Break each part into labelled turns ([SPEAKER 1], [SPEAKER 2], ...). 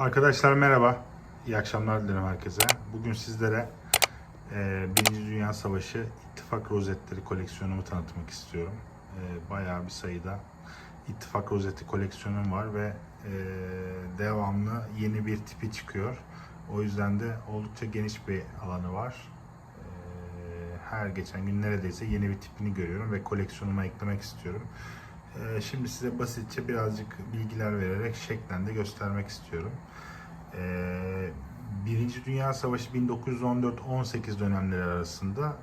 [SPEAKER 1] Arkadaşlar merhaba. İyi akşamlar dilerim herkese. Bugün sizlere e, Birinci Dünya Savaşı İttifak Rozetleri koleksiyonumu tanıtmak istiyorum. E, bayağı bir sayıda İttifak Rozeti koleksiyonum var ve e, devamlı yeni bir tipi çıkıyor. O yüzden de oldukça geniş bir alanı var. E, her geçen gün neredeyse yeni bir tipini görüyorum ve koleksiyonuma eklemek istiyorum. Ee, Şimdi size basitçe birazcık bilgiler vererek şeklen de göstermek istiyorum. Ee, Birinci Dünya Savaşı 1914-18 dönemleri arasında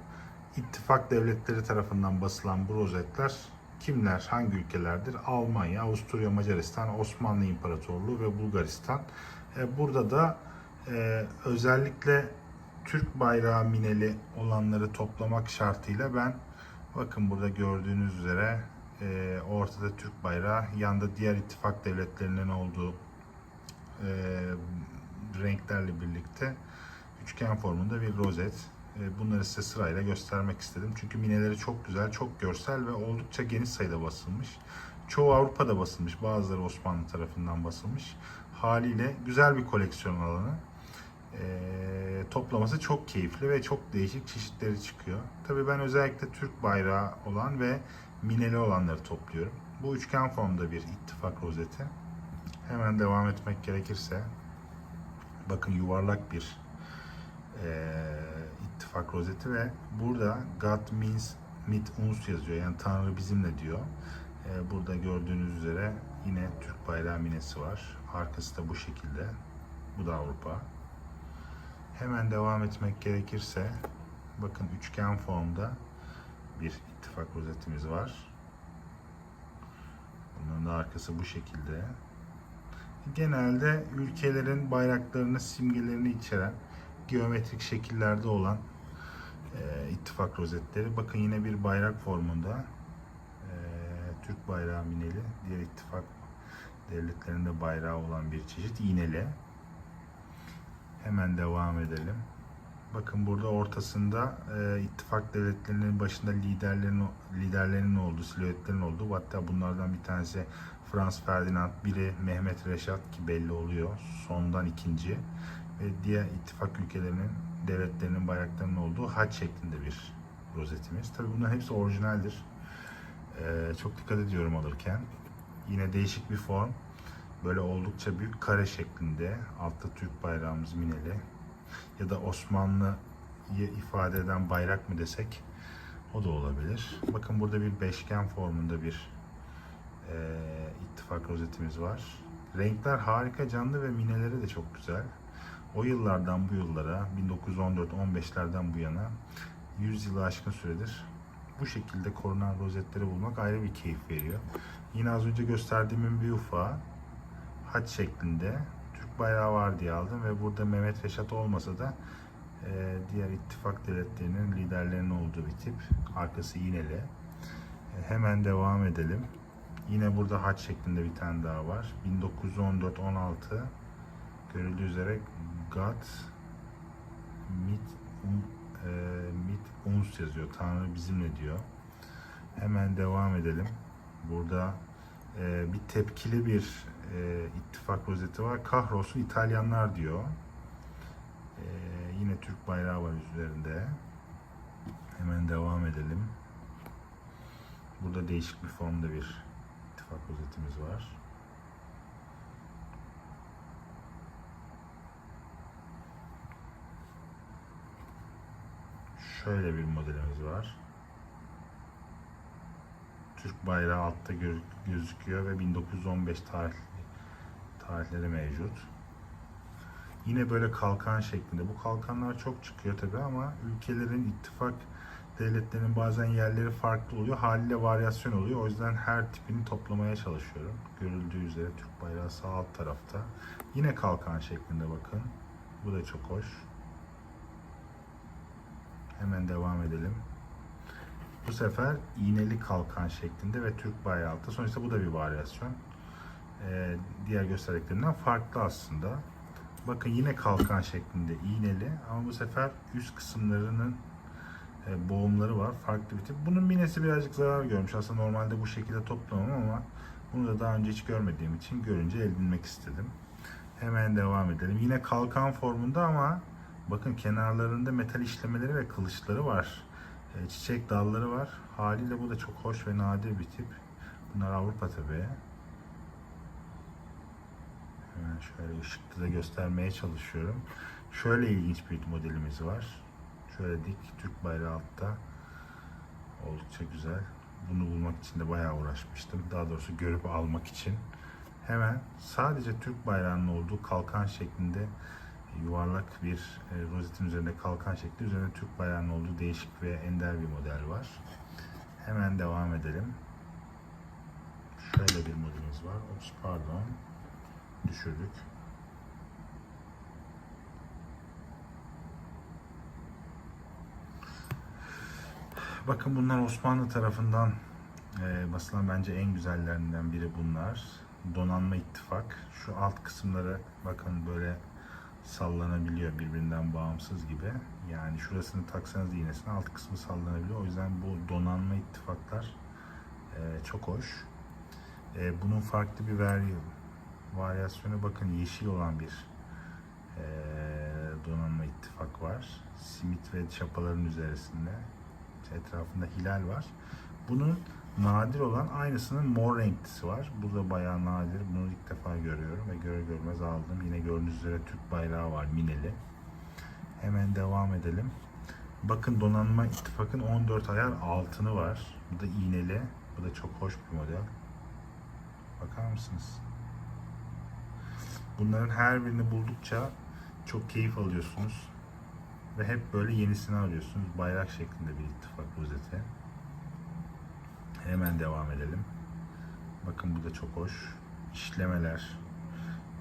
[SPEAKER 1] ittifak devletleri tarafından basılan bu rozetler kimler, hangi ülkelerdir? Almanya, Avusturya, Macaristan, Osmanlı İmparatorluğu ve Bulgaristan. Ee, Burada da e, özellikle Türk bayrağı mineli olanları toplamak şartıyla ben bakın burada gördüğünüz üzere e, ortada Türk bayrağı, yanda diğer ittifak devletlerinin olduğu e, renklerle birlikte üçgen formunda bir rozet. E, bunları size sırayla göstermek istedim. Çünkü mineleri çok güzel, çok görsel ve oldukça geniş sayıda basılmış. Çoğu Avrupa'da basılmış, bazıları Osmanlı tarafından basılmış. Haliyle güzel bir koleksiyon alanı. E, toplaması çok keyifli ve çok değişik çeşitleri çıkıyor. Tabii ben özellikle Türk bayrağı olan ve mineli olanları topluyorum. Bu üçgen formda bir ittifak rozeti. Hemen devam etmek gerekirse bakın yuvarlak bir eee, ittifak rozeti ve burada God means mit uns yazıyor. Yani Tanrı bizimle diyor. Eee, burada gördüğünüz üzere yine Türk bayrağı minesi var. Arkası da bu şekilde. Bu da Avrupa. Hemen devam etmek gerekirse bakın üçgen formda bir ittifak rozetimiz var. Bunların da arkası bu şekilde. Genelde ülkelerin bayraklarını, simgelerini içeren geometrik şekillerde olan e, ittifak rozetleri. Bakın yine bir bayrak formunda e, Türk bayrağı mineli, diğer ittifak devletlerinde bayrağı olan bir çeşit iğneli. Hemen devam edelim. Bakın burada ortasında e, ittifak devletlerinin başında liderlerin liderlerinin olduğu, silüetlerin olduğu hatta bunlardan bir tanesi Frans Ferdinand, biri Mehmet Reşat ki belli oluyor. Sondan ikinci ve diğer ittifak ülkelerinin devletlerinin bayraklarının olduğu haç şeklinde bir rozetimiz. Tabii bunların hepsi orijinaldir. E, çok dikkat ediyorum alırken. Yine değişik bir form. Böyle oldukça büyük kare şeklinde. Altta Türk bayrağımız mineli ya da Osmanlı'yı ifade eden bayrak mı desek o da olabilir. Bakın burada bir beşgen formunda bir e, ittifak rozetimiz var. Renkler harika canlı ve mineleri de çok güzel. O yıllardan bu yıllara 1914-15'lerden bu yana 100 yılı aşkın süredir bu şekilde korunan rozetleri bulmak ayrı bir keyif veriyor. Yine az önce gösterdiğimin bir ufağı haç şeklinde bayrağı var diye aldım ve burada Mehmet Reşat olmasa da e, diğer ittifak devletlerinin liderlerinin olduğu bir tip. Arkası iğneli. E, hemen devam edelim. Yine burada haç şeklinde bir tane daha var. 1914-16 görüldüğü üzere God mit, um, e, mit uns yazıyor. Tanrı bizimle diyor. Hemen devam edelim. Burada e, bir tepkili bir e, ittifak rozeti var. Kahrolsun İtalyanlar diyor. E, yine Türk bayrağı var üzerinde. Hemen devam edelim. Burada değişik bir formda bir ittifak rozetimiz var. Şöyle bir modelimiz var. Türk bayrağı altta gö- gözüküyor ve 1915 tarih tarihleri mevcut. Yine böyle kalkan şeklinde. Bu kalkanlar çok çıkıyor tabi ama ülkelerin ittifak devletlerinin bazen yerleri farklı oluyor. Haliyle varyasyon oluyor. O yüzden her tipini toplamaya çalışıyorum. Görüldüğü üzere Türk bayrağı sağ alt tarafta. Yine kalkan şeklinde bakın. Bu da çok hoş. Hemen devam edelim. Sefer iğneli kalkan şeklinde ve Türk bayrağı altta. Sonuçta bu da bir varyasyon. Ee, diğer gösterdiklerinden farklı aslında. Bakın yine kalkan şeklinde iğneli ama bu sefer üst kısımlarının e, boğumları var. Farklı bir tip. Bunun minesi birazcık zarar görmüş. Aslında normalde bu şekilde toplamam ama bunu da daha önce hiç görmediğim için görünce edinmek istedim. Hemen devam edelim. Yine kalkan formunda ama bakın kenarlarında metal işlemeleri ve kılıçları var. E, çiçek dalları var. Haliyle bu da çok hoş ve nadir bir tip. Bunlar Avrupa tabii. Hemen şöyle ışıkta da göstermeye çalışıyorum. Şöyle ilginç bir modelimiz var. Şöyle dik Türk bayrağı altta. Oldukça güzel. Bunu bulmak için de bayağı uğraşmıştım. Daha doğrusu görüp almak için. Hemen sadece Türk bayrağının olduğu kalkan şeklinde yuvarlak bir e, rozetin üzerinde kalkan şekli üzerinde Türk bayrağının olduğu değişik ve ender bir model var. Hemen devam edelim. Şöyle bir modelimiz var. Ops pardon. Düşürdük. Bakın bunlar Osmanlı tarafından e, basılan bence en güzellerinden biri bunlar. Donanma ittifak. Şu alt kısımları bakın böyle sallanabiliyor birbirinden bağımsız gibi. Yani şurasını taksanız iğnesine alt kısmı sallanabiliyor. O yüzden bu donanma ittifaklar e, çok hoş. E, bunun farklı bir vari, varyasyonu bakın yeşil olan bir e, donanma ittifak var. Simit ve çapaların üzerinde etrafında hilal var. Bunun nadir olan aynısının mor renklisi var. Bu da bayağı nadir. Bunu ilk defa görüyorum ve göre görmez aldım. Yine gördüğünüz üzere Türk bayrağı var mineli. Hemen devam edelim. Bakın donanma ittifakın 14 ayar altını var. Bu da iğneli. Bu da çok hoş bir model. Bakar mısınız? Bunların her birini buldukça çok keyif alıyorsunuz. Ve hep böyle yenisini arıyorsunuz. Bayrak şeklinde bir ittifak rozeti. Hemen devam edelim. Bakın bu da çok hoş. İşlemeler,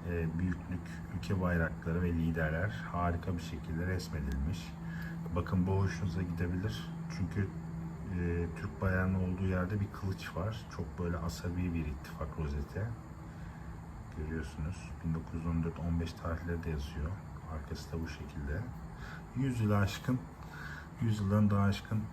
[SPEAKER 1] e, büyüklük, ülke bayrakları ve liderler harika bir şekilde resmedilmiş. Bakın bu hoşunuza gidebilir. Çünkü e, Türk bayrağının olduğu yerde bir kılıç var. Çok böyle asabi bir ittifak rozeti. Görüyorsunuz. 1914-15 tarihleri de yazıyor. Arkası da bu şekilde. 100 yılı aşkın, 100 yıldan daha aşkın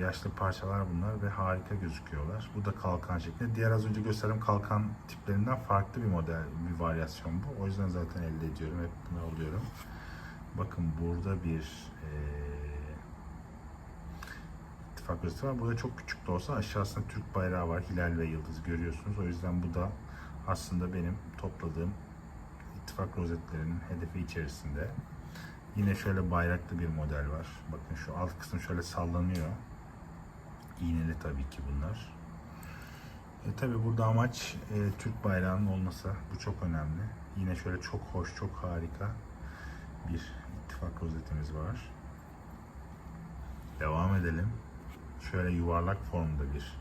[SPEAKER 1] yaşlı parçalar bunlar ve harika gözüküyorlar. Bu da kalkan şeklinde. Diğer az önce gösterdiğim kalkan tiplerinden farklı bir model, bir varyasyon bu. O yüzden zaten elde ediyorum. Hep bunu alıyorum. Bakın burada bir e, ittifak rozeti var. Burada çok küçük de olsa aşağısında Türk bayrağı var. Hilal ve yıldız görüyorsunuz. O yüzden bu da aslında benim topladığım ittifak rozetlerinin hedefi içerisinde. Yine şöyle bayraklı bir model var. Bakın şu alt kısım şöyle sallanıyor. İğneli tabii ki bunlar. E tabi burada amaç e, Türk bayrağının olması. Bu çok önemli. Yine şöyle çok hoş, çok harika bir ittifak rozetimiz var. Devam edelim. Şöyle yuvarlak formda bir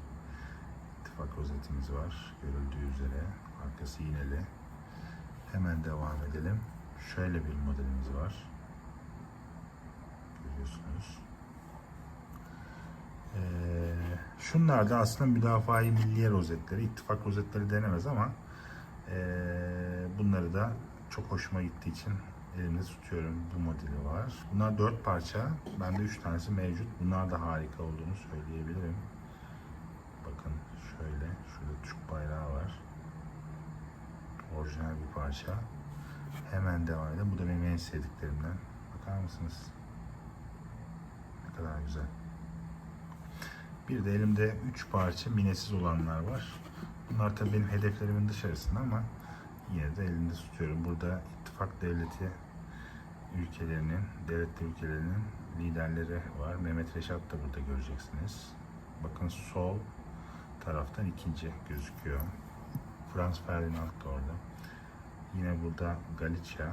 [SPEAKER 1] ittifak rozetimiz var. Görüldüğü üzere. Arkası iğneli. Hemen devam edelim. Şöyle bir modelimiz var. Görüyorsunuz. Ee, şunlar da aslında müdafaa-i milliye rozetleri. İttifak rozetleri denemez ama ee, bunları da çok hoşuma gittiği için elimde tutuyorum. Bu modeli var. Bunlar dört parça. Bende üç tanesi mevcut. Bunlar da harika olduğunu söyleyebilirim. Bakın şöyle. Şurada Türk bayrağı var. Orijinal bir parça. Hemen devam edelim. Bu da benim en sevdiklerimden. Bakar mısınız? Kadar güzel. Bir de elimde 3 parça minesiz olanlar var. Bunlar tabii benim hedeflerimin dışarısında ama yine de elimde tutuyorum. Burada ittifak devleti ülkelerinin, devletli ülkelerinin liderleri var. Mehmet Reşat da burada göreceksiniz. Bakın sol taraftan ikinci gözüküyor. Frans Ferdinand da orada. Yine burada Galicia.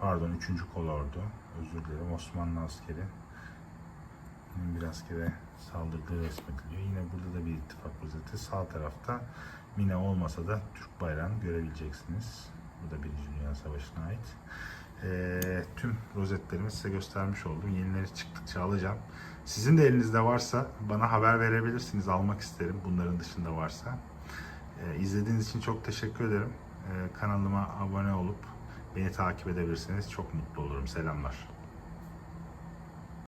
[SPEAKER 1] Pardon 3. kolordu. Özür dilerim. Osmanlı askeri. Bir askere saldırdığı resmediliyor. Yine burada da bir ittifak rozeti. Sağ tarafta Mine olmasa da Türk bayrağını görebileceksiniz. Bu da Birinci Dünya Savaşı'na ait. Ee, tüm rozetlerimi size göstermiş oldum. Yenileri çıktıkça alacağım. Sizin de elinizde varsa bana haber verebilirsiniz. Almak isterim bunların dışında varsa. Ee, izlediğiniz için çok teşekkür ederim. Ee, kanalıma abone olup beni takip edebilirsiniz. Çok mutlu olurum. Selamlar.